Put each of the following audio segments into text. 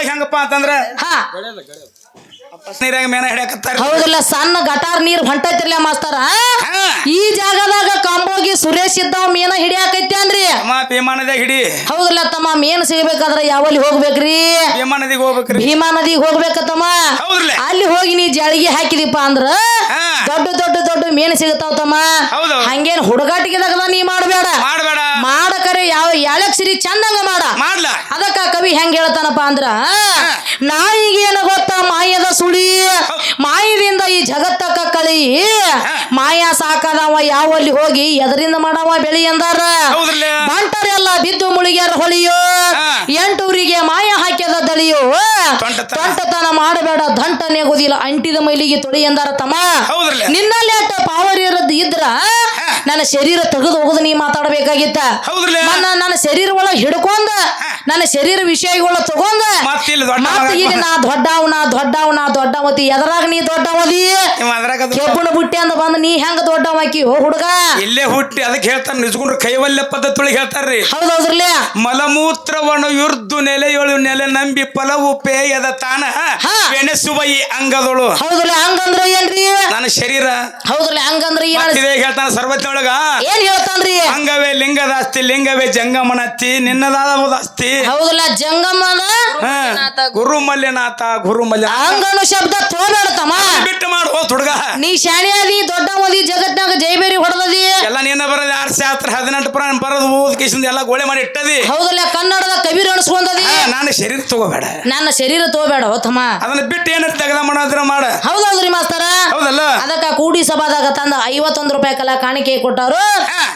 ಒಳಗೆ ಹೆಂಗಪ್ಪ ಅಂತಂದ್ರೆ ಹಾ. ನೀರಾಗ ಮೇನ ಹಿಡಿಯಕತ್ತಾರ. ಹೌದಲ್ಲ ಸಣ್ಣ ಗಟಾರ್ ನೀರ್ ಹೊಂಟೈತಿರ್ಲ ಮಾಸ್ತರ. ಈ ಜಾಗದಾಗ ಕಂಬೋಗಿ ಸುರೇಶ್ ಇದ್ದಾವ ಮೀನ ಹಿಡಿಯಾಕೈತಿ ಅಂದ್ರಿ. ತಮ್ಮ ಹಿಡಿ. ಹೌದಲ್ಲ ತಮ್ಮ ಮೀನ್ ಸಿಗ್ಬೇಕಾದ್ರೆ ಯಾವಲ್ಲಿ ಹೋಗ್ಬೇಕ್ರಿ? ಭೀಮಾ ನದಿಗೆ ಹೋಗ್ಬೇಕ್ರಿ. ಭೀಮಾ ನದಿಗೆ ಹೋಗ್ಬೇಕತ್ತಮ್ಮ ತಮ್ಮ ಅಲ್ಲಿ ಹೋಗಿ ನೀ ಜಳಿಗೆ ಹಾಕಿದಿಪ್ಪ ಅಂದ್ರ. ದೊಡ್ಡ ದೊಡ್ಡ ದೊಡ್ಡ ಮೀನು ಸಿಗತಾವ ತಮ್ಮ. ಹೌದು. ಹಂಗೇನ್ ಹುಡುಗಾಟಿಗೆ ನೀ ಮಾಡಬೇಡ. ಮಾಡಬೇಡ. ಮಾಡಕರೆ ಯಾವ ಯಾಳಕ್ ಸಿರಿ ಚಂದಂಗ ಮಾಡ. ಮಾಡ್ಲ. ಅದಕ್ಕ ಕವಿ ಹೆಂಗ್ ಹೇಳ್ತಾನಪ್ಪ ಅಂದ್ರ ನಾಯಿಗೇನ ಗೊತ್ತ ಮಾಯದ ಸುಳಿ? ಮಾಯದಿಂದ ಈ ಜಗತ್ತಕ್ಕ ಕಳಿ ಮಾಯ ಸಾಕದವ ಯಾವಲ್ಲಿ ಹೋಗಿ ಎದರಿಂದ ಮಾಡವ ಬೆಳಿ ಎಂದಾರ ಬಂಟರೆಲ್ಲ ಬಿದ್ದು ಮುಳುಗ್ಯಾರ ಹೊಳಿಯೋ. ಎಂಟೂರಿಗೆ ಮಾಯ ಹಾಕ್ಯದ ದಳಿಯೋ ತೊಂಟತನ. ತೊಂಟತನ ಮಾಡಬೇಡ ದಂಟನೆ ನೆಗುದಿಲ್ಲ ಅಂಟಿದ ಮೈಲಿಗೆ ತೊಳಿ ಎಂದಾರ ತಮ್ಮ. ನಿನ್ನಲ್ಲಿ ಅಟ್ಟ ಪಾವರ್ ಇರದ್ ಇದ್ರ ನನ್ನ ಶರೀರ ತೆಗೆದು ಹೋಗುದು ನೀ ಮಾತಾಡಬೇಕಾಗಿತ್ತ. ಹೌದ್ರಲ್ಲ ನನ್ನ ನನ್ನ ಶರೀರ ಒಳಗೆ ಹಿಡ್ಕೊಂಡ ನನ್ನ ಶರೀರ ವಿಷಯಗಳ ತಗೊಂಡ ಮತ್ತ ಈಗ ನಾ ದೊಡ್ಡವನ ದೊಡ್ಡವನ ದೊಡ್ಡವತಿ ಎದರಾಗ ನೀ ದೊಡ್ಡವದಿ? ಕೆಬ್ಬಣ ಬುಟ್ಟಿ ಅಂದ ಬಂದ ನೀ ಹೆಂಗ ದೊಡ್ಡವಾಕಿ ಹೋ ಹುಡುಗ. ಇಲ್ಲೇ ಹುಟ್ಟಿ ಅದಕ್ಕೆ ಹೇಳ್ತಾರ ನಿಜ್ಕೊಂಡ್ರು ಕೈವಲ್ಯ ಪದ್ಧತಿ ಹೇಳ್ತಾರ್ರಿ. ಹೌದೌದ್ರಲ್ಲ ಮಲಮೂತ್ರವನ್ನು ಯುರ್ದು ನೆಲೆಯೊಳು ನೆಲೆ ನಂಬಿ ಫಲವು ಪೇಯದ ತಾನ ಹಾ. ಬೆನೆಸುವ ಈ ಅಂಗದೊಳು. ಹೌದಲ್ಲ ಹಂಗಂದ್ರ ಏನ್ರಿ? ನನ್ನ ಶರೀರ. ಹೌದಲ್ಲ ಹಂಗಂದ್ರ ಹೇಳ್ತಾನ ಸರ್ವಜ್ಞೊಳಗ ಏನ್ ಹೇಳ್ತಾನ್ರಿ? ಅಂಗವೇ ಲಿಂಗದಾಸ್ತಿ ಲಿಂಗವೇ ಜಂಗಮನತ್ತಿ ಹೌದಲ್ಲ ಜಂಗಮನ ಗುರು ಮಲ್ಯನಾಥ ಗುರು. ಮಲ್ಯನಾಥ ಹಂಗನು ಶಬ್ದ ತೋನಾಡ್ತಮ್ಮ ತಮ್ಮ ಬಿಟ್ಟು ಮಾಡು ಹೋತ್ ಹುಡುಗ ನೀ ಶಾಣೆ ಅದಿ ದೊಡ್ಡವದಿ ಜಗತ್ನಾಗ ಜೈಬೇರಿ ಹೊಡೆದದಿ ಎಲ್ಲ ನೀನ ಬರೋದು ಆರ್ ಶಾಸ್ತ್ರ ಹದಿನೆಂಟು ಪುರಾಣ ಬರೋದು ಓದ್ ಕೇಸಿಂದ ಎಲ್ಲ ಗೋಳೆ ಮಾಡಿ ಇಟ್ಟದಿ. ಹೌದಲ್ಲ ಕನ್ನಡದ ಕಬೀರ್ ಅಣಿಸ್ಕೊಂಡದಿ ನಾನು ಶರೀರ ತಗೋಬೇಡ. ನನ್ನ ಶರೀರ ತಗೋಬೇಡ ಹೊತ್ತಮ್ಮ. ತಮ್ಮ ಅದನ್ನ ಬಿಟ್ಟು ಏನಾರ ತೆಗದ ಮಾಡೋದ್ರ ಮಾಡ. ಹೌದೌದ್ರಿ ಮಾಸ್ತರ? ಹೌದಲ್ಲ. ಅದಕ್ಕ ಕೂಡಿ ಸಭಾದಾಗ ತಂದ ಐವತ್ತೊಂದು ರೂಪಾಯಿ ಕಲಾ ಕಾಣಿಕೆ ಕೊಟ್ಟವರು.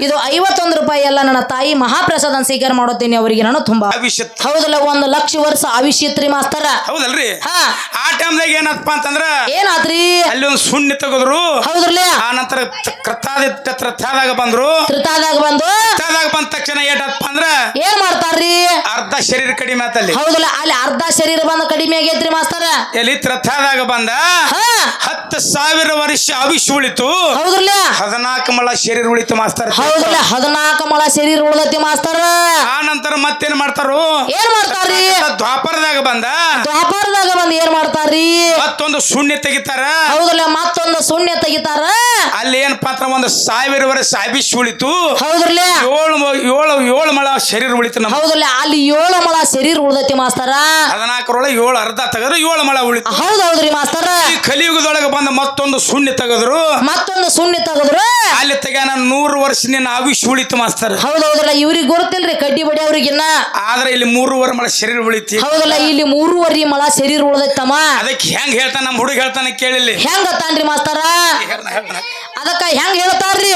ಇದು ಐವತ್ತೊಂದು ರೂಪಾಯಿ ಎಲ್ಲ ನನ್ನ ತಾಯಿ ಮಹಾಪ್ರಸಾದ ಸ್ವೀಕಾರ ಮಾಡೋತೀನಿ ಅವರಿಗೆ ನಾನು ತುಂಬಾ. ಅವಿಷ್ಯತ್ ಹೌದಲ್ಲ ಒಂದು ಲಕ್ಷ ವರ್ಷ ಆವಿಷ್ಯತ್ರಿ ಮಾಸ್ತರ. ಹೌದಲ್ರಿ? ಹಾ. ಆ ಟೈಮ್ದಾಗ ಏನಪ್ಪ ಅಂತಂದ್ರ ಏನಾದ್ರಿ ಅಲ್ಲಿ ಒಂದು ಸುಣ್ಣಿ ತೆಗೆದ್ರು. ಹೌದ್ರಲ್ಲ ಆ ನಂತರ ಕೃತಾದಿತ್ಯ ತೃತಾದಾಗ ಬಂದ್ರು. ತೃತಾದಾಗ ಬಂದು ತೃತಾದಾಗ ಬಂದ ತಕ್ಷಣ ಏಟಪ್ಪ ಅಂದ್ರ ಏನ್ ಮಾಡ್ತಾರ್ರಿ? ಅರ್ಧ ಶರೀರ ಕಡಿಮೆ ಆತಲ್ಲಿ. ಹೌದಲ್ಲ ಅಲ್ಲಿ ಅರ್ಧ ಶರೀರ ಬಂದ ಕಡಿಮೆ ಆಗೈತ್ರಿ ಮಾಸ್ತರ. ಎಲ್ಲಿ ತೃತಾದಾಗ ಬಂದ ಹತ್ತು ಸಾವಿರ ವರ್ಷ ಆವಿಷ್ ಉಳಿತು. ಹೌದ್ರಲ್ಲ? ಹದಿನಾಲ್ಕು ಮಳ ಶರೀರ ಉಳಿತು ಮಾಸ್ತರ್. ಹೌದಲ್ಲ ಹದಿನಾಲ್ಕು ಮಳ ಶರೀರ ಉಳಿದತಿ ಮಾಸ್ತರ. ಆ ನಂತರ ಮತ್ತೇನ್ ಮಾಡ್ತಾರು? ಏನ್ ಮಾಡ್ತಾರ್ರಿ? ದ್ವಾಪರದಾಗ ಬಂದ? ವ್ಯಾಪಾರದಾಗ ಬಂದ್ ಏನ್ ಮಾಡ್ತಾರ್ರಿ? ಮತ್ತೊಂದು ಶೂನ್ಯ ತೆಗಿತಾರ? ಹೌದಲ್ಲ ಮತ್ತೊಂದು ಶೂನ್ಯ ತೆಗಿತಾರ? ಅಲ್ಲಿ ಏನ್ ಪಾತ್ರ? ಒಂದು ಸಾವಿರ ವರ್ಷ ಸಾಬಿ ಉಳಿತು ಹೌದ್ರಲ್ಲ? ಏಳು ಮ- ಏಳು ಏಳು ಮಳ ಶರೀರ ಉಳಿತು ನಮ್ಮ ಹೌದಲ್ಲ ಅಲ್ಲಿ ಏಳು ಮಳ ಶರೀರ ಉಳ್ದೈತಿ ಮಾಸ್ತರ. ಹದಿನಾಲ್ಕರೊಳಗೆ ಏಳು ಅರ್ಧ ತೆಗೆದ್ರು ಏಳು ಮಳ ಉಳಿತು. ಹೌದೌದ್ರಿ ಮಾಸ್ತರ. ಈ ಕಲಿಯುಗದೊಳಗೆ ಬಂದ ಮತ್ತೊಂದು ಶೂನ್ಯ ತೆಗೆದ್ರು. ಮತ್ತೊಂದು ಶೂನ್ಯ ತೆಗದ್ರು. ಅಲ್ಲಿ ತೆಗ್ಯಾನ ನೂರು ವರ್ಷ ನಿನ್ನ ಆವಿಷ್ ಉಳಿತು ಮಾಸ್ತರ್. ಹೌದಲ್ಲ ಇವ್ರಿಗೆ ಗೊತ್ತಿಲ್ರಿ ಕಡ್ಡಿ ಬಡಿ ಅವ್ರಿಗಿನ್ನ ಆದ್ರೆ ಇಲ್ಲಿ ಮೂರುವರೆ ಮಳ ಶರೀರ ಉಳಿತಿ. ಹೌದಲ್ಲ ಇಲ್ಲಿ ಮೂರುವರಿ ಮಳ ಶರೀರ ಉಳ್ದೈತಮ್ಮ. ಅದಕ್ಕೆ ಹೆಂಗ್ ಹೇಳ್ತಾನ ನಮ್ಮ ಹುಡುಗ ಹೇಳ್ತಾನೆ ಕೇಳಿಲ್ಲ. ಹೆಂಗ ತಾನ್ರಿ ಮಾಸ್ತರ? ಅದಕ್ಕ ಹೆಂಗ್ ಹೇಳ್ತಾರ್ರಿ?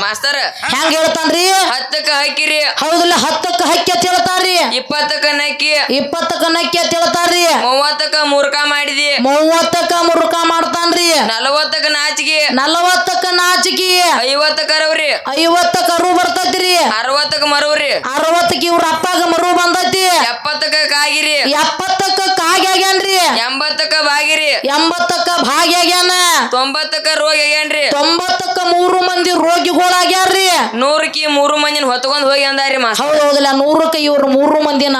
ಮಾಸ್ತರ್ ಹೆಂಗ್ ಹೇಳ್ತಾನ್ರಿ? ಹತ್ತಕ್ಕ ಹಾಕಿರಿ. ಹೌದಲ್ಲ ಹತ್ತಕ್ಕ ಹಕ್ಕಿ ಅಂತ ಹೇಳ್ತಾರ್ರಿ. ಇಪ್ಪತ್ತಕ್ಕ ನಕ್ಕಿ ಇಪ್ಪತ್ತಕ್ಕ ನಕ್ಕಿ ಅಂತ ಹೇಳ್ತಾರ್ರಿ. ಮೂವತ್ತಕ್ಕ ಮೂರ್ಖ ಮಾಡಿದಿ. ಮೂವತ್ತಕ್ಕ ಮುರುಕ ಮಾಡ್ತಾನ್ರಿ. ನಲವತ್ತಕ್ಕ ನಾಚಿಗೆ ನಲವತ್ತಕ್ಕ ನಾಚಿಕಿ ಐವತ್ತಕ್ಕ ರವ್ರಿ ಐವತ್ತಕ್ಕ ಅರು ಬರ್ತೈತ್ರಿ. ಅರವತ್ತಕ್ಕ ಮರವ್ರಿ. ಅರವತ್ತಕ್ಕ ಇವ್ರ ಅಪ್ಪಾಗ ಮರು ಬಂದೈತಿ. ಎಪ್ಪತ್ತಕ್ಕ ಕಾಗಿರಿ. ಎಪ್ಪತ್ತಕ್ಕ ಕಾಗ್ಯಾಗ್ಯಾನ್ರಿ ಎಂಬತ್ತಕ್ಕ ಬಾಗಿರಿ ಎಂಬತ್ತಕ್ಕ ಭಾಗ್ಯಾಗ್ಯಾನ? ತೊಂಬತ್ತಕ್ಕ ರೋಗ ಆಗ್ಯಾನ್ರಿ. ತೊಂಬತ್ತಕ್ಕ ಮೂರು ಮಂದಿ ರೋಗಿಗಳಾಗ್ಯಾರ್ರಿ? ನೂರಕ್ಕಿ ಮೂರು ಮಂದಿನ ಹೊತ್ಕೊಂಡ್ ಹೋಗಿ ಅಂದಾರಿ ಹೌದ್ ಹೌದಿಲ್ಲ ನೂರಕ್ಕೆ ಇವ್ರು ಮೂರು ಮಂದಿನ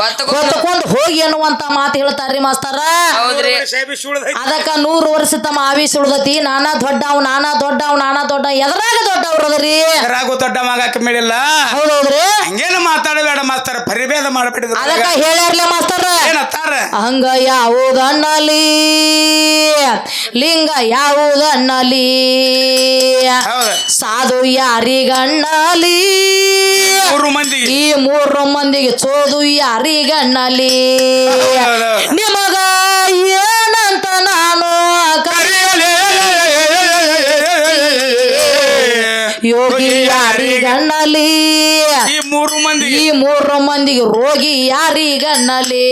ಹೊತ್ಕೊಂಡ್ ಹೊತ್ತಕೊಂಡು ಹೋಗಿ ಅನ್ನುವಂತ ಮಾತು ಹೇಳ್ತಾರ್ರಿ ಮಾಸ್ತರ. ಹೌದ್ರಿ. ಅದಕ್ಕ ನೂರು ವರ್ಷ ತಮ್ಮ ಆವಿ ಸುಳ್ದತಿ. ನಾನಾ ದೊಡ್ಡವ್ ನಾನಾ ದೊಡ್ಡವ್ ನಾನಾ ದೊಡ್ಡ ಎದ್ರಾಗ ದೊಡ್ಡವ್ರ ಅದರಿ? ರಾಗು ದೊಡ್ಡ ಮಗಾಕ ಮೇಡಿಲ್ಲ ಹೌದೌದ್ರಿ ಹಂಗೇನು ಮಾತಾಡಬೇಡ ಮಾಸ್ತರ. ಪರಿಭೇದ ಮಾಡಬೇಡ ಅದಕ್ಕ ಹೇಳ್ಯಾರ್ಲೆ ಮಾಸ್ತರ. ಹಂಗ ಯಾವುದನ್ನಲಿ ಲಿಂಗ ಯಾವುದನ್ನಲಿ ಸಾಧು ಯಾರಿಗಣ್ಣಲಿ? ಈ ಮೂರು ಮಂದಿಗೆ ಚೋದು ಯಾರಿಗಣ್ಣಲಿ. ನಿಮಗ ಏನಂತ ನಾನು ಕರೆಯಲಿ ಯೋಗಿ ಯಾರಿಗಣ್ಣಲಿ? ಈ ಮೂರು ಮಂದಿ ಈ ಮೂರು ಮಂದಿಗೆ ರೋಗಿ ಯಾರಿಗಣ್ಣಲಿ?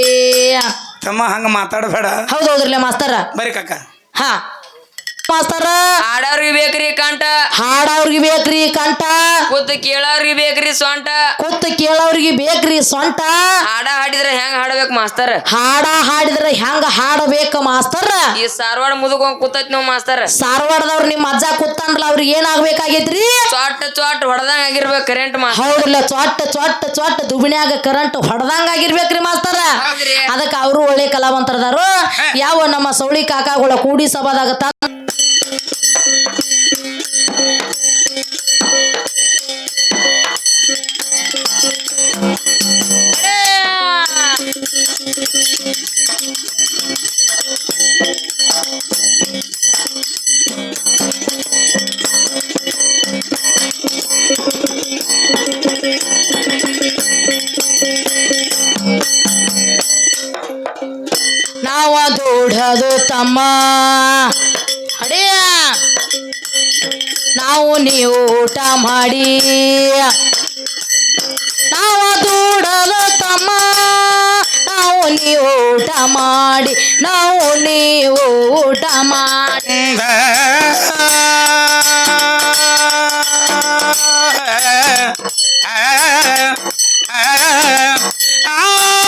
ತಮ್ಮ ಹಂಗ ಮಾತಾಡಬೇಡ. ಹೌದೌದ್ರಲ್ಲ ಮಾಸ್ತರ. ಬರೀ ಕಕ್ಕ ಹಾ. ಮಾಸ್ತರ? ಹಾಡವ್ರಿಗೆ ಬೇಕ್ರಿ ಕಂಠ. ಹಾಡವ್ರಿಗೆ ಬೇಕ್ರಿ ಕಂಠ? ಕೂತ್ ಕೇಳೋರಿಗೆ ಬೇಕ್ರಿ ಸೊಂಟ. ಕೂತ್ ಕೇಳವ್ರಿಗೆ ಬೇಕ್ರಿ ಸೊಂಟ? ಹಾಡ ಹಾಡಿದ್ರೆ ಹೆಂಗ್ ಹಾಡ್ಬೇಕು ಮಾಸ್ತರ್? ಹಾಡ ಹಾಡಿದ್ರೆ ಹೆಂಗ ಹಾಡಬೇಕ ಮಾಸ್ತರ? ಈ ಸಾರವಾಡ ಮುದುಕೊಂಡ್ ಕೂತೈತಿ ನಾವು ಮಾಸ್ತರ್. ಸಾರವಾಡದವ್ರ ನಿಮ್ಮ ಅಜ್ಜ ಕೂತಂದ್ರಲ್ಲ ಅವ್ರಿಗೆ ಏನಾಗ್ಬೇಕಾಗೈತ್ರಿ? ಚೊಟ್ಟ ಚೊಟ್ಟ ಹೊಡೆದಂಗ ಆಗಿರ್ಬೇಕು ಕರೆಂಟ್ ಮಾಸ್ತರ್. ಹೌದಲ್ಲ ಚೊಟ್ಟ ಚೊಟ್ಟ ಚೊಟ್ಟ ದುಬಿನ್ಯಾಗ ಕರೆಂಟ್ ಹೊಡೆದಂಗ ಆಗಿರ್ಬೇಕ್ರಿ ಮಾಸ್ತರ. ಅದಕ್ಕೆ ಅವರು ಒಳ್ಳೆ ಕಲಾವಂತರದಾರು. ಯಾವ ನಮ್ಮ ಸೌಳಿ ಕಾಕಾಗಳ ಕೂಡಿ ಸಭಾದಾಗ ತಂದ್ ನಾವ ದುಡದು ತಮ್ಮ ಅಡಿಯ ನಾವು ನೀವು ಊಟ ಮಾಡಿ ನಾವ ದುಡದು ತಮ್ಮ ನಾವು ನೀವು ಊಟ ಮಾಡಿ ನಾವು ನೀವು ಊಟ ಮಾಡಿ ರಾಗ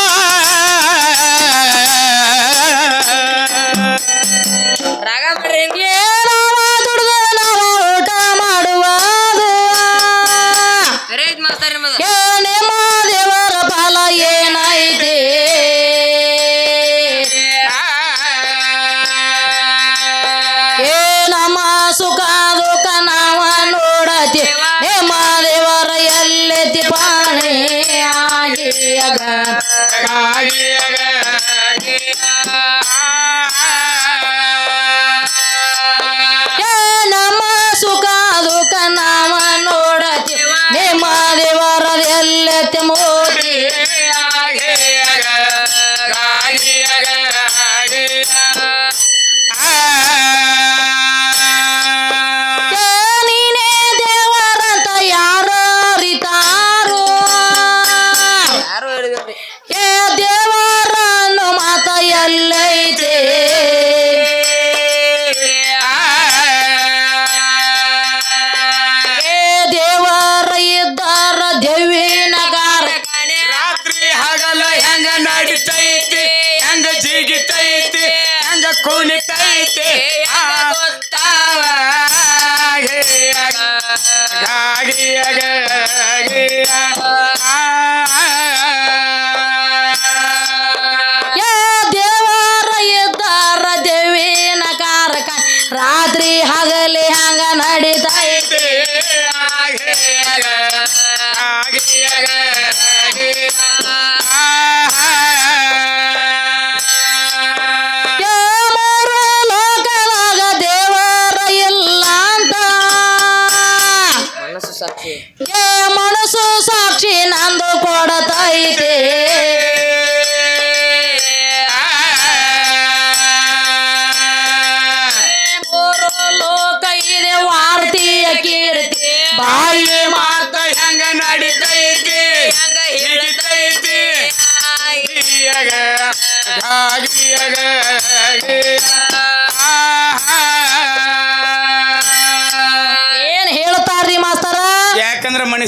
ಹಗಲಿ ಹಂಗ ನಡಿತೈತೆ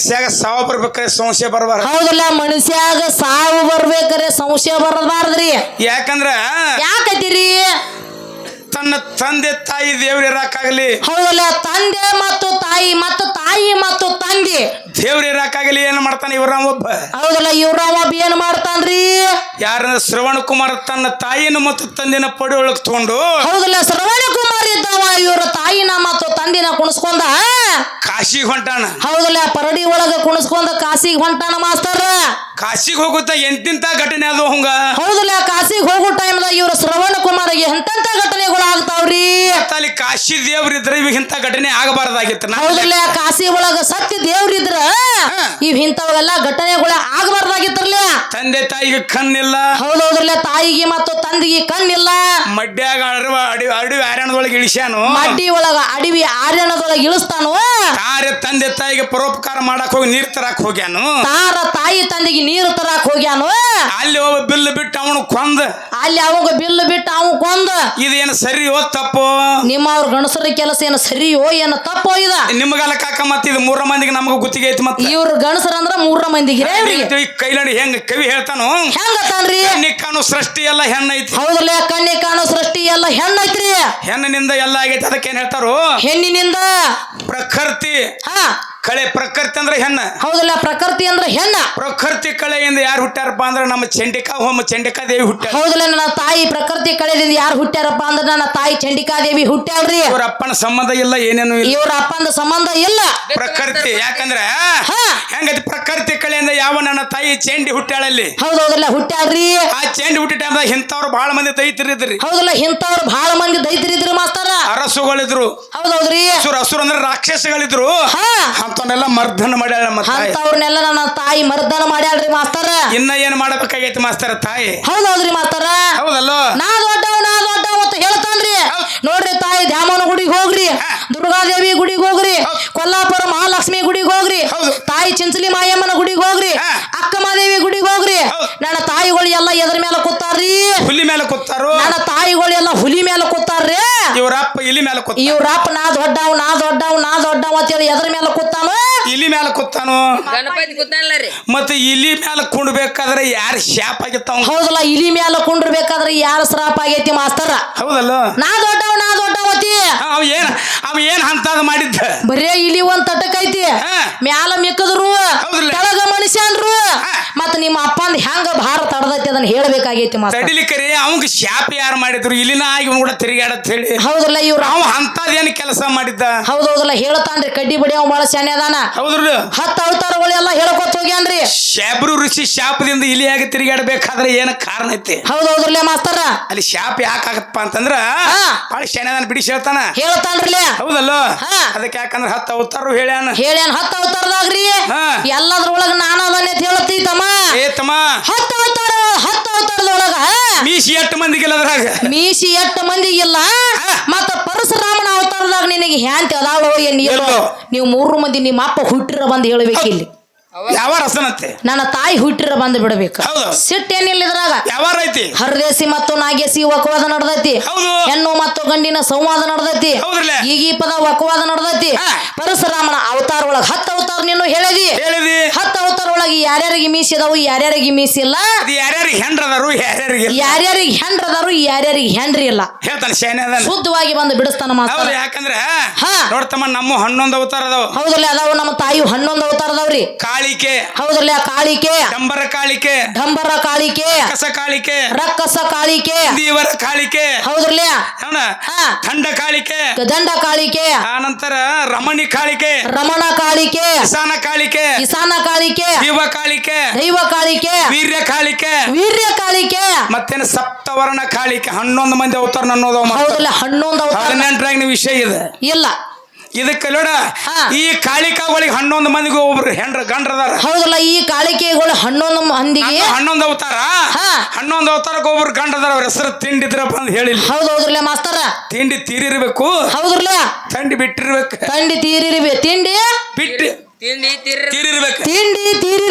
ಮನುಷ್ಯಾಗ ಸಾವು ಬರ್ಬೇಕಾದ್ರೆ ಸಂಶಯ ಬರಬಾರ್ದು. ಹೌದಲ್ಲ ಮನುಷ್ಯಾಗ ಸಾವು ಬರ್ಬೇಕ್ರೆ ಸಂಶಯ ಬರಬಾರ್ದ್ರಿ. ಯಾಕಂದ್ರ ಯಾಕೈತಿರಿ ತನ್ನ ತಂದೆ ತಾಯಿ ದೇವ್ರ ಇರಾಕಾಗಲಿ. ಹೌದಲ್ಲ ತಂದೆ ಮತ್ತು ತಾಯಿ ಮತ್ತು ತಾಯಿ ಮತ್ತು ತಂದೆ. ದೇವ್ರ ಇರಾಕಾಗಲಿ ಏನ್ ಮಾಡ್ತಾನೆ ಇವ್ರ ಒಬ್ಬ? ಹೌದಲ್ಲ ಇವ್ರ ಒಬ್ಬ ಏನ್ ಮಾಡ್ತಾನ್ರಿ? ಯಾರಂದ್ರೆ ಶ್ರವಣ ಕುಮಾರ್ ತನ್ನ ತಾಯಿನ ಮತ್ತು ತಂದಿನ ಪಡಿ ಒಳಗ್ ತಗೊಂಡು ಹೌದಲ್ಲ ಶ್ರವಣ ಕುಮಾರ್ ಇದ್ದಾವ ಇವ್ರ ತಾಯಿನ ಮತ್ತು ತಂದಿನ ಕುಣಿಸ್ಕೊಂಡ ಕಾಶಿಗೆ ಹೊಂಟಾನ. ಹೌದಲ್ಲ ಪರಡಿ ಒಳಗ ಕುಣಿಸ್ಕೊಂಡ ಕಾಸಿಗೆ ಹೊಂಟಾನ ಮಾಸ್ತರ್ ಕಾಶಿಗೆ ಹೋಗುತ್ತ ಎಂತಿಂತ ಘಟನೆ ಅದು ಹಂಗ ಹೌದಲ್ಲ ಕಾಸಿಗೆ ಹೋಗೋ ಟೈಮ್ದಾಗ ಇವರು ಶ್ರವಣ ಕುಮಾರಿಗೆ ಎಂತೆಂತ ಘಟನೆಗಳು ಆಗ್ತಾವ್ರಿ ಕಾಶಿ ದೇವ್ರ ಇದ್ರೆ ಇವ್ ಇಂಥ ಘಟನೆ ಆಗಬಾರ್ದಾಗಿತ್ತು. ನಾ ಹೌದಲ್ಲ ಕಾಸಿ ಒಳಗ ಸತ್ಯ ದೇವ್ರಿದ್ರ ಇವ್ ಇಂಥವೆಲ್ಲ ಘಟನೆಗಳ ಆಗ್ಬಾರ್ದಾಗಿತ್ರಲ್ಲ ತಂದೆ ತಾಯಿಗೆ ಕಣ್ಣಿಲ್ಲ. ಹೌದೌದ್ರಲ್ಲ ತಾಯಿಗೆ ಮತ್ತು ತಂದಿಗೆ ಕಣ್ಣಿಲ್ಲ. ಮಡ್ಯಾಗ ಅಡವ ಅಡಿ ಅಡವಿ ಆರ್ಯಾಣದೊಳಗೆ ಇಳಿಸ್ಯಾನು. ಮಡ್ಡಿ ಒಳಗ ಅಡವಿ ಆರ್ಯಾಣದೊಳಗೆ ಇಳಿಸ್ತಾನು. ತಾರ ತಂದೆ ತಾಯಿಗೆ ಪರೋಪಕಾರ ಮಾಡಕ್ ಹೋಗಿ ನೀರ್ ತರಕ್ ಹೋಗ್ಯಾನು. ತಾರ ತಾಯಿ ತಂದಿಗೆ ನೀರು ತರಕ್ ಹೋಗ್ಯಾನು. ಅಲ್ಲಿ ಒಬ್ಬ ಬಿಲ್ ಬಿಟ್ಟು ಅವನು ಕೊಂದ. ಅಲ್ಲಿ ಅವಾಗ ಬಿಲ್ ಬಿಟ್ಟು ಅವನು ಕೊಂದ. ಇದೇನು ಸರಿ ಓ ತಪ್ಪು? ನಿಮ್ಮ ಅವ್ರ ಗಣಸರ ಕೆಲಸ ಏನ ಸರಿಯೋ ಏನ ತಪ್ಪೋ ಇದ? ನಿಮಗಲ್ಲ ಕಾಕ ಮತ್ತೆ ಇದು ಮೂರ ಮಂದಿಗೆ ನಮಗ ಗುತ್ತಿಗೆ ಐತಿ ಮತ್ತೆ? ಇವ್ರ ಗಣಸರ ಅಂದ್ರ ಮೂರ ಮಂದಿಗೆ ಕೈಲಡಿ ಈ ಕೈಲಾಡಿ ಹೆಂಗ ಕವಿ ಹೇಳ್ತಾನು? ಕಣ್ಣಿ ಕಾಣು ಸೃಷ್ಟಿ ಎಲ್ಲ ಹೆಣ್ಣೈತಿ ಹೌದಲ್ಲ ಕಣ್ಣಿ ಕಾಣು ಸೃಷ್ಟಿ ಎಲ್ಲ ಹೆಣ್ಣೈತ್ರಿ ಹೆಣ್ಣಿನಿಂದ ಎಲ್ಲ ಆಗೈತಿ ಅದಕ್ಕೆ ಏನ್ ಹೇಳ್ತಾರು? ಹೆಣ್ಣಿನಿಂದ? ಪ್ರಕೃತಿ. ಹಾ. ಕಳೆ ಪ್ರಕೃತಿ ಅಂದ್ರೆ ಹೆಣ್ಣ. ಹೌದಲ್ಲ ಪ್ರಕೃತಿ ಅಂದ್ರ ಹೆಣ್ಣ. ಪ್ರಕೃತಿ ಕಳೆಯಿಂದ ಯಾರು ಹುಟ್ಟಾರಪ್ಪ ಅಂದ್ರೆ ನಮ್ಮ ಚಂಡಿಕಾ ಹೋಮ ಚಂಡಿಕಾ ದೇವಿ ಹುಟ್ಟ ಹೌದಲ್ಲ ನನ್ನ ತಾಯಿ ಪ್ರಕೃತಿ ಕಳೆದಿಂದ ಯಾರು ಹುಟ್ಟ್ಯಾರಪ್ಪ ಅಂದ್ರ ನನ್ನ ತಾಯಿ ಚಂಡಿಕಾ ದೇವಿ ಹುಟ್ಟ್ಯಾಳ್ರಿ ಇವ್ರ ಅಪ್ಪನ ಸಂಬಂಧ ಇಲ್ಲ ಏನೇನು ಇಲ್ಲ. ಇವ್ರ ಅಪ್ಪಂದ ಸಂಬಂಧ ಇಲ್ಲ. ಪ್ರಕೃತಿ ಯಾಕಂದ್ರೆ ಹಾ. ಹೆಂಗೈತಿ ಪ್ರಕೃತಿ ಕಳೆಯಿಂದ ಯಾವ ನನ್ನ ತಾಯಿ ಚಂಡಿ ಹುಟ್ಟಾಳಲ್ಲಿ ಹೌದೌದಲ್ಲ ಹುಟ್ಟ್ಯಾಳ್ರಿ ಆ ಚಂಡಿ ಹುಟ್ಟಿ ಟೈಮ್ದಾಗ ಇಂಥವ್ರು ಬಹಳ ಮಂದಿ ದೈತರಿದ್ರಿ ಹೌದಲ್ಲ ಇಂಥವ್ರು ಬಹಳ ಮಂದಿ ದೈತರಿದ್ರು ಮಾಸ್ತಾರ. ಅರಸುಗಳಿದ್ರು. ಹೌದೌದ್ರಿ. ಅಸುರ ಅಸುರ ಅಂದ್ರೆ ರಾಕ್ಷಸಗಳಿದ್ರು. ಹಾ. ಅಂತವನ್ನೆಲ್ಲ ಮರ್ದನ ಮಾಡ್ಯಾಳ ಮತ್ತೆ ಅಂತವ್ರನ್ನೆಲ್ಲ ನನ್ನ ತಾಯಿ ಮರ್ದನ ಮಾಡ್ಯಾಳ್ರಿ ಮಾಸ್ತರ. ಇನ್ನ ಏನ್ ಮಾಡಬೇಕಾಗೈತಿ ಮಾಸ್ತರ ತಾಯಿ? ಹೌದೌದ್ರಿ ಮಾಸ್ತರ. ಹೌದಲ್ಲೋ? ನಾ ದೊಡ್ಡವ ನಾ ದೊಡ್ಡವ ಅಂತ ಹೇಳ್ತಾನ್ರಿ. ನೋಡ್ರಿ ತಾಯಿ ದ್ಯಾಮನ ಗುಡಿಗೆ ಹೋಗ್ರಿ. ದುರ್ಗಾದೇವಿ ಗುಡಿಗೆ ಹೋಗ್ರಿ. ಕೊಲ್ಲಾಪುರ ಮಹಾಲಕ್ಷ್ಮಿ ಗುಡಿಗೆ ಹೋಗ್ರಿ. ತಾಯಿ ಚಿಂಚಲಿ ಮಾಯಮ್ಮನ ಗುಡಿಗೆ ಹೋಗ್ರಿ. ಅಕ್ಕಮಾದೇವಿ ಗುಡಿಗೆ ಹೋಗ್ರಿ. ನನ್ನ ತಾಯಿಗಳು ಎಲ್ಲ ಎದ್ರ ಮೇಲೆ ಕೂತಾರ್ರಿ? ಹುಲಿ ಮೇಲೆ ಕೂತಾರು? ನನ್ನ ತಾಯಿಗಳು ಎಲ್ಲ ಹುಲಿ ಮೇಲೆ ಕೂತಾರ್ರಿ. ಇವ್ರಪ್ಪ ಇಲಿ ಮೇಲೆ ಕೂತ ಇವ್ರಪ್ಪ ನಾ ದೊಡ್ಡವ್ ನಾ ದೊಡ್ಡವ್ ನಾ ದೊಡ್ಡವ್ ಅಂತೇಳಿ ಎದ್ರ ಮೇಲೆ ಕೂತಾನ ಮೇಲೆ ಕೂತಾನು? ಗಣಪತಿ ಕೂತಾನಲ್ಲ ರೀ. ಮತ್ತೆ ಇಲಿ ಮೇಲೆ ಕುಂಡ್ಬೇಕಾದ್ರೆ ಯಾರು ಶಾಪ್ ಆಗಿತ್ತ ಹೌದಲ್ಲ ಇಲಿ ಮೇಲೆ ಕುಂಡ್ರಬೇಕಾದ್ರೆ ಯಾರು ಶ್ರಾಪ ಆಗೈತಿ ಮಾಸ್ತರ? ಹೌದಲ್ಲ? ನಾ ದೊಡ್ಡವನ? ನಾ ಅವ ಏನ್ ಅವ ಏನ್ ಅಂತದ್ ಮಾಡಿದ್ದ? ಬರೇ ಇಲ್ಲಿ ಒಂದ್ ತಟಕ್ ಐತಿ. ಮ್ಯಾಲ ಮಿಕ್ಕದ್ರು? ಕೆಳಗ ಮನುಷ್ಯನ್ರು. ಮತ್ತ ನಿಮ್ಮ ಅಪ್ಪಂದ ಹೆಂಗ ಭಾರ ತಡದೈತಿ ಅದನ್ನ ಹೇಳ್ಬೇಕಾಗೈತಿ ಮಾಸ್ತರ ತಡಿಲಿಕ್ಕರಿ ಅವಂಗ ಶಾಪ ಯಾರು ಮಾಡಿದ್ರು? ಇಲ್ಲಿನ ಆಗಿ ಇವ್ನ್ ಕೂಡ ತಿರುಗಾಡತ್ ಹೇಳಿ. ಹೌದಲ್ಲ ಇವ್ರು? ಅವ ಅಂತದೇನ್ ಕೆಲಸ ಮಾಡಿದ್ದ? ಹೌದೌದಲ್ಲ ಹೇಳ್ತಾನ್ರಿ ಕಡ್ಡಿ ಬಡಿ ಅವ್ ಬಾಳ ಶಾನೆ ಅದಾನ. ಹೌದ್ರಲ್ಲ? ಹತ್ತ ಅವತಾರಗಳೆಲ್ಲ ಹೇಳ್ಕೊತ ಹೋಗ್ಯಾನ್ರಿ. ಶಾಬ್ರು ಋಷಿ ಶಾಪದಿಂದ ಇಲಿಯಾಗಿ ತಿರುಗಾಡಬೇಕಾದ್ರೆ ಏನ ಕಾರಣ ಐತಿ? ಹೌದೌದ್ರಲ್ಲೇ ಮಾಸ್ತರ ಅಲ್ಲಿ ಶಾಪ್ ಯಾಕಾಗತ್ತಪ್ಪ ಅಂತಂದ್ರ. ಭಾಳ ಅದಾನ ಬಿಡಿಸಿ ಹೇಳ್ತಾನ. ಹೇಳ್ತಾನ್ರಿಲೇ ಹೌದಲ್ಲ? ಹಾ. ಅದಕ್ಕೆ ಯಾಕಂದ್ರ ಹತ್ತು ಅವತಾರು ಹೇಳ್ಯಾನ. ಹೇಳ್ಯಾನ ಹತ್ತ ಅವತಾರದಾಗ್ರಿ. ಹಾ. ಎಲ್ಲದ್ರೊಳಗ ನಾನು ಅದನ್ನೇ ಅಂತ ಹೇಳ್ತೈತಮ್ಮ ಏ ತಮ್ಮ. ಹತ್ತ ಅವತಾರ ಹತ್ತ ಅವತಾರದೊಳಗ. ಮೀಸಿ ಎಟ್ಟು ಮಂದಿಗಿಲ್ಲ ಅದ್ರಾಗ? ಮೀಸಿ ಎಷ್ಟ್ ಮಂದಿಗಿಲ್ಲ ಮತ್ತ ಪರಶುರಾಮನ ಅವತಾರದಾಗ ನಿನಗೆ ಹ್ಯಾಂತಿ ಅದಾಳೋ ಏನ್ ಇಲ್ಲೋ ಎಲ್ಲೋ? ನೀವು ಮೂರು ಮಂದಿ ನಿಮ್ಮ ಅಪ್ಪ ಹುಟ್ಟಿರ ಬಂದು ಹೇಳ್ಬೇಕು ಇಲ್ಲಿ ಯಾವ ರಸನತ್ತೆ? ನನ್ನ ತಾಯಿ ಹುಟ್ಟಿರ ಬಂದು ಬಿಡಬೇಕು. ಹೌದು. ಸಿಟ್ಟೇನಿಲ್ಲ ಇದ್ರಾಗ ಯಾವಾರ ಐತಿ ಹರದೇಸಿ ಮತ್ತು ನಾಗೇಸಿ ವಕವಾದ ನಡೆದೈತಿ. ಹೌದು. ಹೆಣ್ಣು ಮತ್ತು ಗಂಡಿನ ಸಂವಾದ ನಡೆದೈತಿ. ಈಗಿ ಪದ ವಕವಾದ ನಡೆದೈತಿ. ಪರಶುರಾಮನ ಅವತಾರ ಒಳಗ ಹತ್ತು ಅವತಾರ ನೀನು ಹೇಳಿದಿ. ಹೇಳಿದಿ. ಹತ್ತು ಒಳಗೆ ಯಾರ್ಯಾರಿಗೆ ಮೀಸಿದಾವು ಯಾರ್ಯಾರಿಗೆ ಮೀಸಿಲ್ಲ ಅದು ಯಾರ್ಯಾರಿಗೆ ಹೆಂಡ್ರದಾರು ಯಾರ್ಯಾರಿಗೆ ಇಲ್ಲ. ಯಾರ್ಯಾರಿಗೆ ಹೆಂಡ್ರದಾರು ಯಾರ್ಯಾರಿಗೆ ಹೆಂಡ್ರಿ ಇಲ್ಲ. ಹೇಳ್ತಾನೆ ಶನಿ ಶುದ್ಧವಾಗಿ ಬಂದು ಬಿಡಿಸ್ತಾನ ಮಾಸ್ತರ. ಹೌದು ಯಾಕಂದ್ರ ಹಾ. ನೋಡ್ತಮ್ಮ ನಮ್ಮ ಹನ್ನೊಂದು ಅವತಾರ ಅದಾವ. ಹೌದಲ್ಲ ಅದಾವು ನಮ್ಮ ತಾಯಿ ಹನ್ನೊಂದು ಅವತಾರದವ್ರಿ ಕಾಳಿಕೆ. ಹೌದಲ್ಲ ಕಾಳಿಕೆ. ಡಂಬರ ಕಾಳಿಕೆ. ಡಂಬರ ಕಾಳಿಕೆ. ಕಸ ಕಾಳಿಕೆ. ರಕ್ಕಸ ಕಾಳಿಕೆ. ದೇವರ ಕಾಳಿಕೆ. ಹೌದ್ರಲ್ಲ. ಹೌದ? ಹಾ. ಖಂಡ ಕಾಳಿಕೆ. ದಂಡ ಕಾಳಿಕೆ. ಆನಂತರ ರಮಣಿ ಕಾಳಿಕೆ. ರಮಣ ಕಾಳಿಕೆ. ಕಿಸಾನ ಕಾಳಿಕೆ. ಕಿಸಾನ ಕಾಳಿಕೆ. ದೀವ ಕಾಳಿಕೆ ದೈವ ಕಾಳಿಕೆ ವೀರ್ಯ ಕಾಳಿಕೆ ವೀರ್ಯ ಕಾಳಿಕೆ. ಮತ್ತೇನು ಸಪ್ತವರ್ಣ ಕಾಳಿಕೆ ಹನ್ನೊಂದು ಮಂದಿ ಅವತಾರ ಅನ್ನೋದು ಹೌದಲ್ಲ ಹನ್ನೊಂದು ಅವತಾರ. ಹದಿನೆಂಟರಾಗಿನ ವಿಷಯ ಇದೆ. ಇಲ್ಲ. ಇದಕ್ಕೆ ನೋಡ ಹಾ. ಈ ಕಾಳಿಕಾಗಳಿಗೆ ಹನ್ನೊಂದು ಮಂದಿಗೆ ಒಬ್ರು ಹೆಂಡ್ರ ಗಂಡ್ರದಾರ. ಹೌದಲ್ಲ ಈ ಕಾಳಿಕೆಗಳು ಹನ್ನೊಂದು ಮಂದಿಗೆ ಹನ್ನೊಂದು ಅವತಾರ. ಹಾ. ಹನ್ನೊಂದು ಅವತಾರಕ್ಕೆ ಒಬ್ರು ಗಂಡದಾರ ಅವ್ರ ಹೆಸರು ತಿಂಡಿದ್ರಪ್ಪ ಅಂತ ಹೇಳಿ ಹೌದುಲೇ ಮಾಸ್ತರ. ತಿಂಡಿ ತೀರಿರ್ಬೇಕು. ಹೌದ್ರಲ್ಲ. ತಂಡಿ ಬಿಟ್ಟಿರ್ಬೇಕು. ತಂಡಿ ತೀರಿರ್ಬೇಕು ತಿಂಡಿ ಬಿಟ್ಟು ತಿಂಡಿ ತಿರ್ರಿ ತೀರಿರ್ಬೇಕು. ತಿಂಡಿ ತೀರಿರ್ಬೇಕ್ರಿ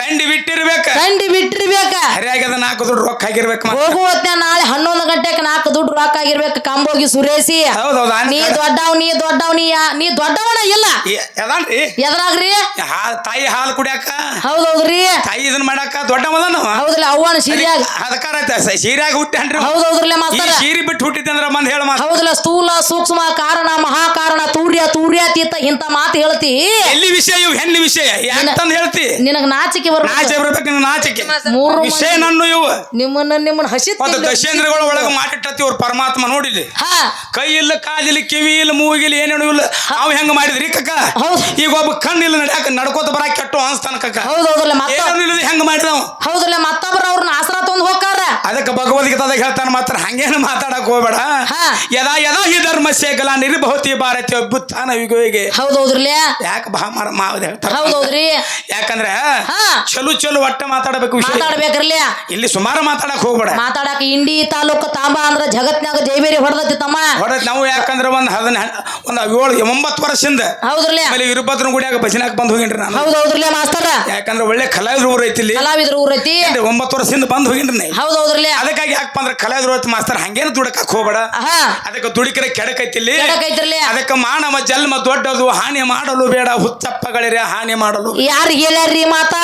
ತಂಡಿ ಬಿಟ್ಟಿರ್ಬೇಕು ತಂಡಿ ಬಿಟ್ಟಿರ್ಬೇಕ ಹರಿಯಾಗದ ನಾಲ್ಕು ದುಡ್ಡು ರೊಕ್ಕ ಆಗಿರ್ಬೇಕು ಮತ್ತೆ. ನಾಳೆ ಹನ್ನೊಂದು ಗಂಟೆಗೆ ನಾಲ್ಕು ದುಡ್ಡು ರೊಕ್ಕ ಆಗಿರ್ಬೇಕು ಕಂಬೋಗಿ ಸುರೇಶಿ. ಹೌದೌದು ನೀ ದೊಡ್ಡವ್ ನೀ ದೊಡ್ಡವ್ ನೀ ಯಾ- ನೀ ದೊಡ್ಡವನ ಇಲ್ಲ. ಎದ್ರಾಗ್ರಿ? ತಾಯಿ ಹಾಲು ಕುಡಿಯಾಕ? ಹೌದೌದ್ರಿ? ತಾಯಿ ಇದನ್ನ ಮಾಡಾಕ ದೊಡ್ಡವದನ ಹೌದಲ್ಲ ಅವ್ವನ ಸೀರಿಯಾಗ. ಅದಕ್ಕಾರ ಸೀರ್ಯಾಗ ಹುಟ್ಟಿ ಹೌದೌದ್ರಲ್ಲ ಈ ಸೀರಿ ಸೀರೆ ಬಿಟ್ಟು ಹುಟ್ಟಿದ್ದಂದ್ರ ಮಂದಿ ಹೇಳ ಮಾತು ಹೌದಲ್ಲ ಸ್ಥೂಲ ಸೂಕ್ಷ್ಮ ಕಾರಣ ಮಹಾಕಾರಣ ತೂರ್ಯ ತೂರ್ಯಾತೀತ ಇಂತ ಮಾತು ಹೇಳ್ತಿ. ಎಲ್ಲಿ ವಿಷಯ ಇವು? ಹೆಣ್ಣು ವಿಷಯ? ಯಾಕಂತ ಹೇಳ್ತಿ? ನಿನಗ ನಾಚಿಕೆ ಬರ್ಬೇಕು. ನಾಚಿಕೆ ಬರ್ಬೇಕು ನಿನ್ನ ನಾಚಿಕೆ. ಮೂರು ವಿಷಯ ನನ್ನ ಇವು. ನಿಮ್ಮನ್ನ ನಿಮ್ಮನ್ನ ಹಸಿ ಒಂದು ದಶೇಂದ್ರಗಳ ಒಳಗೆ ಮಾಡಿಟ್ಟತಿ ಅವ್ರ ಪರಮಾತ್ಮ ನೋಡಿಲಿ. ಹಾ. ಕೈ ಇಲ್ಲ ಕಾಲಿಲ್ಲ ಕಿವಿ ಇಲ್ಲ ಮೂಗಿಲ್ಲ ಏನೇನು ಇಲ್ಲ. ಅವ್ ಹೆಂಗ ಮಾಡಿದ್ರಿ ಕಕ್ಕ? ಹೌದು. ಈಗ ಒಬ್ಬ ಕಣ್ಣಿಲ್ಲ ನಡ್ಯಾಕ ನಡ್ಕೋತ ಬರಾಕ ಕೆಟ್ಟು ಅನ್ಸ್ತಾನ ಕಕ್ಕ. ಹೌದೌದಲ್ಲ ಮತ್ತ ಏನೂ ಇಲ್ಲದ ಹೆಂಗ ಮಾಡಿದವ ಹೌದಲ್ಲ ಮತ್ತೊಬ್ರು ಅವ್ರನ್ನ ಆಸರ ತಂದು ಹೋಗಾರ ಅದಕ್ಕೆ ಭಗವದ್ಗೀತಾದಾಗ ಹೇಳ್ತಾನೆ ಮಾತ್ರ ಹಂಗೇನು ಮಾತಾಡಕ್ ಹೋಗ್ಬೇಡ. ಹಾ. ಯದಾ ಯದಾ ಹಿ ಧರ್ಮ ಕಲಾ ನಿರ್ಭವತಿ ಭಾರತಿ ಅಭ್ಯುತ್ಥಾನ ಯುಗವಿಗೆ ಹೌದೌದ್ರಲ್ಲ ಯಾಕೆ ಬಾ ಮಾರ ಮಾವದ ಹೇಳ್ತಾರ ಹೌದೌದ್ರಿ ಯಾಕಂದ್ರೆ ಹಾ. ಚಲು ಚಲು ಒಟ್ಟ ಮಾತಾಡಬೇಕು ವಿಷಯ. ಮಾತಾಡ್ಬೇಕ್ರಲ್ಲ ಇಲ್ಲಿ ಸುಮಾರು ಮಾತಾಡಕ್ ಹೋಗ್ಬೇಡ. ಮಾತಾಡಕ ಇಂಡಿ ತಾಲೂಕು ತಾಂಬ ಅಂದ್ರ ಜಗತ್ನಾಗ ಜೈಬೇರಿ ಹೊಡೆದತಿ ತಮ್ಮ. ಹೊಡೆದ್ ನಾವು ಯಾಕಂದ್ರೆ ಒಂದ್ ಹದಿನ ಒಂದ್ ಏಳು ಒಂಬತ್ತು ವರ್ಷದಿಂದ ಹೌದ್ರಲ್ಲ ಆಮೇಲೆ ಇರುಪತ್ರ ಗುಡಿಯಾಗ ಭಜನಾಕ್ ಬಂದ್ ಹೋಗಿನ್ರಿ ನಾನು. ಹೌದ್ ಹೌದ್ರಲ್ಲ ಮಾಸ್ತರ? ಯಾಕಂದ್ರೆ ಒಳ್ಳೆ ಕಲಾವಿದ್ರ ಊರ ಐತಿ ಇಲ್ಲಿ ಕಲಾವಿದ್ರ ಊರೈತಿ ಏನ್ರಿ, ಒಂಬತ್ತು ವರ್ಷದಿಂದ ಬಂದ್ ಹೋಗಿನ್ರಿ ನಾ. ಹೌದು ಹೌದ್ರಲ್ಲ ಅದಕ್ಕಾಗಿ ಯಾಕಪ್ಪ ಅಂದ್ರೆ ಕಲಾವಿದ್ರ ಐತಿ ಮಾಸ್ತರ್ ಹಂಗೇನು ದುಡಕಕ್ ಹೋಗ್ಬೇಡ. ಹಾ ಅದಕ್ಕೆ ದುಡಿಕರೆ ಕೆಡಕೈತಿ ಇಲ್ಲಿ ಕೆಡಕೈತ್ರಲ್ಲ ಅದಕ್ಕೆ ಮಾನವ ಜನ್ಮ ದೊಡ್ಡದು ಹಾನಿ ಮಾಡಲು ಬೇಡ ಹುಚ್ಚಪ್ಪಗಳಿರೆ ಹಾನಿ ಮಾಡಲು ಯಾರಿಗೆ ಹೇಳ್ಯಾರ್ರಿ ಮಾತ?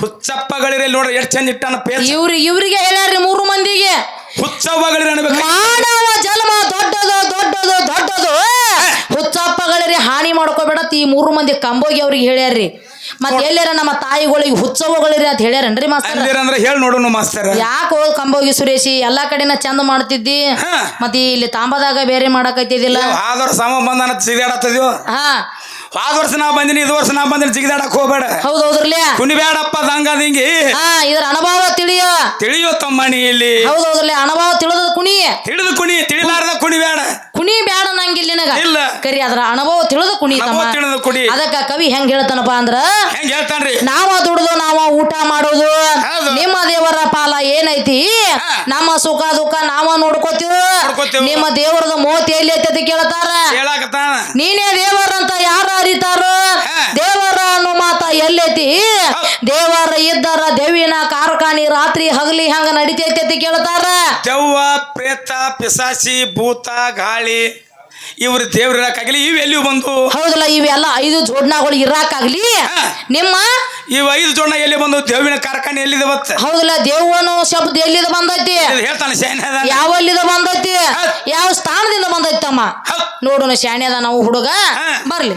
ಹುಚ್ಚಪ್ಪಗಳಿರೆ ನೋಡ್ರಿ ಎಷ್ಟು ಚಂದ ಇಟ್ಟಾನ ಇವ್ರಿ ಇವ್ರಿಗೆ ಹೇಳ್ಯಾರ್ರಿ ಮೂರು ಮಂದಿಗೆ. ಹುಚ್ಚವ್ವಗಳಿರೆ ಅನ್ಬೇಕು. ಮಾನವ ಜನ್ಮ ದೊಡ್ಡದು ದೊಡ್ಡದು ದೊಡ್ಡದು. ಹುಚ್ಚಪ್ಪಗಳಿರಿ ಹಾನಿ ಮಾಡ್ಕೋಬೇಡ ಈ ಮೂರು ಮಂದಿ ಕಂಬೋಗಿ ಅವ್ರಿಗೆ ಹೇಳ್ಯಾರ್ರಿ. ಮತ್ತೆ ಎಲ್ಲಾರ ನಮ್ಮ ತಾಯಿಗಳಿಗೆ ಹುಚ್ಚವ್ವಗಳಿರಿ ಅಂತ ಹೇಳ್ಯಾರನ್ರಿ ಮಾಸ್ತರ? ಅಂದ್ರೆ ಹೇಳಿ ನೋಡೋಣ ಮಾಸ್ತರ್. ಯಾಕೋ ಕಂಬೋಗಿ ಸುರೇಶಿ? ಎಲ್ಲಾ ಕಡೆನ ಚಂದ ಮಾಡ್ತಿದ್ದಿ. ಮತ್ತೆ ಇಲ್ಲಿ ತಾಂಬದಾಗ ಬೇರೆ ಮಾಡಕೈತಿದಿಲ್ಲ ಆದ್ರ ಸಮ ಬಂಧನ ಜಿಗಿದಾಡತ್ತದ್ಯೋ ಹಾ. ಆದ ವರ್ಷ ನಾ ಬಂದಿನಿ ಇದು ವರ್ಷ ನಾ ಬಂದಿನಿ ಜಿಗಿದಾಡಕ್ ಹೋಗ್ಬೇಡ. ಹೌದ್ ಹೌದ್ರಲ್ಲ ಕುಣಿಬೇಡಪ್ಪ ದಂಗದಿಂಗಿ ಹಾ ಇದ್ರ ಅನುಭವ ತಿಳಿಯ? ತಿಳಿಯೋ ತಮ್ಮಣಿ ಇಲ್ಲಿ ಹೌದು ಹೌದ್ರಲ್ಲ ಅನುಭವ ತಿಳಿದ ಕುಣಿ. ತಿಳಿದು ಕುಣಿ ತಿಳಿಲಾರ್ದ ಕುಣಿಬೇಡ ಕುಣಿ ಬ್ಯಾಡ ನಂಗಿಲ್ಲ ನಿನಗ ಇಲ್ಲ. ಕರಿ ಅದ್ರ ಅನುಭವ ತಿಳಿದು ಕುಣಿ ತಮ್ಮ ಅನುಭವ ತಿಳಿದು ಕುಣಿ. ಅದಕ್ಕ ಕವಿ ಹೆಂಗ್ ಹೇಳ್ತಾನಪ್ಪ ಅಂದ್ರ ಹೆಂಗ್ ಹೇಳ್ತಾನ್ರಿ ನಾವ ದುಡ್ದು ನಾವ ಊಟ ಮಾಡೋದು ಹೌದು. ನಿಮ್ಮ ದೇವರ ಪಾಲ ಏನೈತಿ ಹಾ. ನಮ್ಮ ಸುಖ ದುಃಖ ನಾವ ನೋಡ್ಕೋತೀವಿ ನೋಡ್ಕೋತೀವಿ. ನಿಮ್ಮ ದೇವರದ ಮೋತಿ ಎಲ್ಲಿ ಐತಿ ಅಂತ ಕೇಳ್ತಾರ ಹೇಳಾಕತ್ತಾನ ನೀನೇ ದೇವರಂತ ಯಾರು ಅರಿತಾರ ಹಾ. ದೇವರ ದೇವರ ಇದ್ದಾರ ದೇವಿನ ಕಾರ್ಖಾನಿ ರಾತ್ರಿ ಹಗಲಿ ಹಂಗ ನಡಿತೈತಿ ಅಂತ ಕೇಳ್ತಾರ. ದೆವ್ವ ಪ್ರೇತ ಪಿಸಾಸಿ ಭೂತ ಗಾಳಿ ಇವ್ರ ದೇವ್ರ ಇರಕ್ಕಾಗಲಿ ಇವ್ ಎಲ್ಲಿ ಬಂದು. ಹೌದಲ್ಲ ಇವೆಲ್ಲ ಐದು ಜೋಡ್ನಾಗಳು ಇರಾಕಾಗ್ಲಿ. ನಿಮ್ಮ? ಇವ್ ಐದು ಜೋಡ್ನ ಎಲ್ಲಿ ಬಂದು ದೇವಿನ ಕಾರ್ಖಾನೆ ಎಲ್ಲಿದೆ ಬತ್ತ ಹೌದಲ್ಲ ದೇವನು ಶಬ್ದ ಎಲ್ಲಿದ ಬಂದೈತಿ? ಹೇಳ್ತಾನೆ ಯಾವ ಯಾವಲ್ಲಿದ ಬಂದೈತಿ? ಯಾವ ಸ್ಥಾನದಿಂದ ಬಂದೈತಮ್ಮ. ನೋಡೋಣ ಶಾಣೆ ಅದ ನಾವು ಹುಡುಗ. ಬರ್ಲಿ.